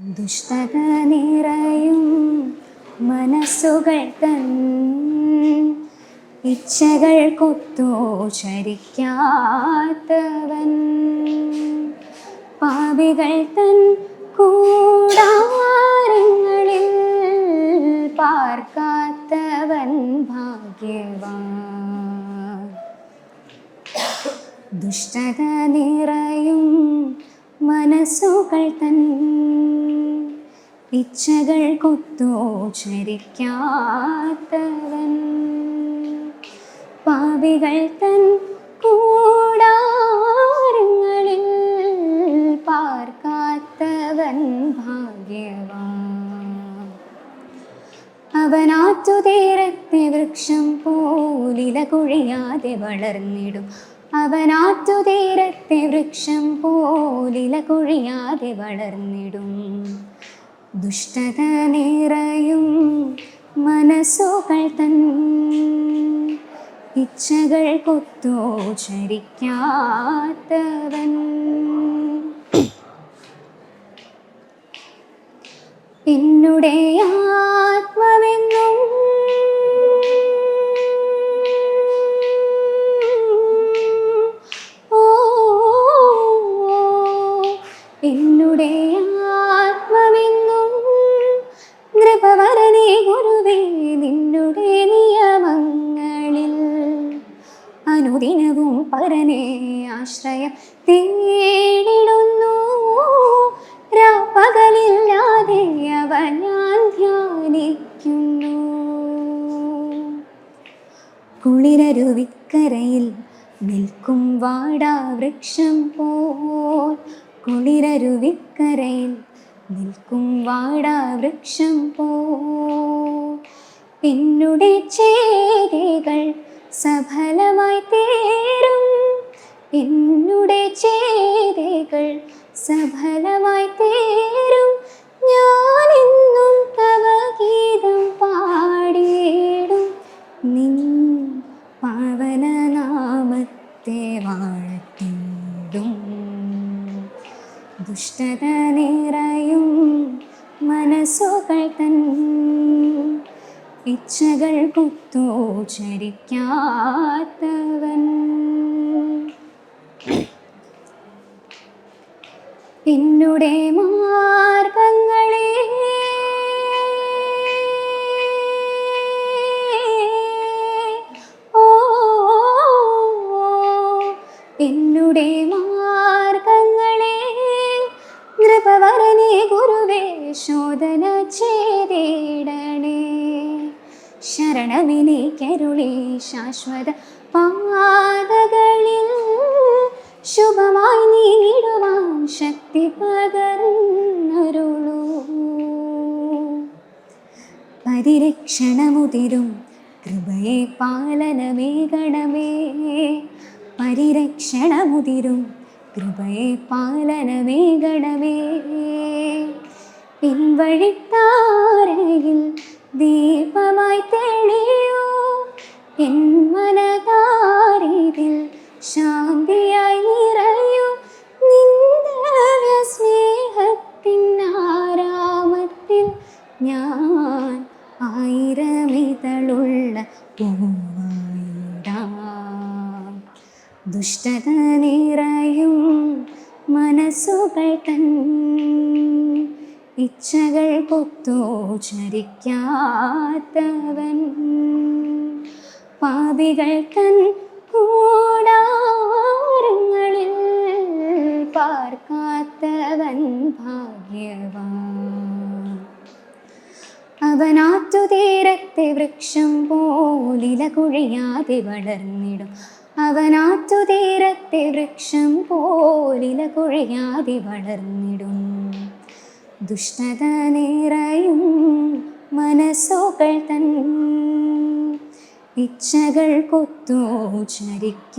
ദുഷ്ടത നിറയും മനസ്സുകൾ തൻ. ഇച്ഛകൾ കൊത്തോ ചരിക്കാത്തവൻ. പാപികൾ തൻ കൂടാരങ്ങളിൽ പാർക്കാത്തവൻ ഭാഗ്യവാൻ. ദുഷ്ടത നിറയും മനസ്സുകൾ തൻ ഇച്ഛകൾ കൊത്തോ ചരിക്കാത്തവൻ. പാവികൾ തൻ കൂടാരങ്ങളിൽ പാർക്കാത്തവൻ ഭാഗ്യവാൻ. അവനാറ്റു തീരത്തെ വൃക്ഷം പോലില കുഴിയാതെ വളർന്നിടും. അവനാറ്റു തീരത്തെ വൃക്ഷം പോലില കുഴിയാതെ വളർന്നിടും. ദുഷ്ടത നിറയും മനസ്സുകൾ തൻ ഇച്ഛകൾ കൊത്തോചരിക്കാത്തവൻ എന്നുടേ ആത്മവെന്നും എന്നുടെ ആത്മമെന്നും നൃപവരനെ ഗുരുവേ നിന്നുടെ നിയമങ്ങളിൽ അനുദിനവും പരനെ ആശ്രയം തേടിടുന്നു. രാപ്പകലില്ലാതെ അവ ഞാൻ ധ്യാനിക്കുന്നു. കുളിരരുവിക്കരയിൽ നിൽക്കും വാടാവൃക്ഷം പോൽ കുളിരരുവിക്കരയിൽ നിൽക്കും വാടാ വൃക്ഷം പോ. പിന്നുടെ ചേരികൾ സഫലമായി തീരും. പിന്നുടെ ചേരികൾ സഫലമായി തീരും. ഞാനെന്നും തവ ഗീതം പാടിയിടും. നിൻ പാവനനാമത്തെ വാഴ്ത്തിയിടും ദുഷ്ടത നിറയും മനസ്സുകൾ തൻ ഇച്ഛകൾ കുത്തോചരിക്കാത്തവൻ പിന്നുടേ എന്നുടെ മാർഗങ്ങളെ ഗുരുവേ ശോധന ചെയ്തിടണേ ശരണമിനി കരുളി ശാശ്വത പാതകളിൽ ശുഭമായി നീടുവാൻ ശക്തി പകർന്നരുളൂ. പരിരക്ഷണമുതിരും കൃപയെ പാലനമേകണമേ പരിരക്ഷണമുതിരും കൃപയെ പാലനമേകണമേ പിൻവഴിത്താരയിൽ ദീപമായി തെളിയൂ. എൻ മനതാരിതിൽ ശാന്തിയായി നിറയൂ. നിന്ദവ്യ സ്നേഹത്തിൻ ആരാമത്തിൽ ഞാൻ ആയിരമിതളുള്ള ദുഷ്ടത നിറയും മനസ്സുകൾ തൻ ഇച്ഛകൾ പൊത്തോചരിക്കാത്തവൻ പാപികൾ തൻ കൂടാരങ്ങളിൽ പാർക്കാത്തവൻ ഭാഗ്യവാൻ. അവനാത്തു തീരത്തെ വൃക്ഷം പോലില കുഴിയാതെ വളർന്നിടും. അവനാത്തു തീരത്തെ വൃക്ഷം പോലില കുഴിയാതെ വളർന്നിടും. ദുഷ്ടത നിറയും മനസ്സുകൾ തൻ ഇച്ഛകൾ കൊത്തു ചരിക്കാത്തവൻ.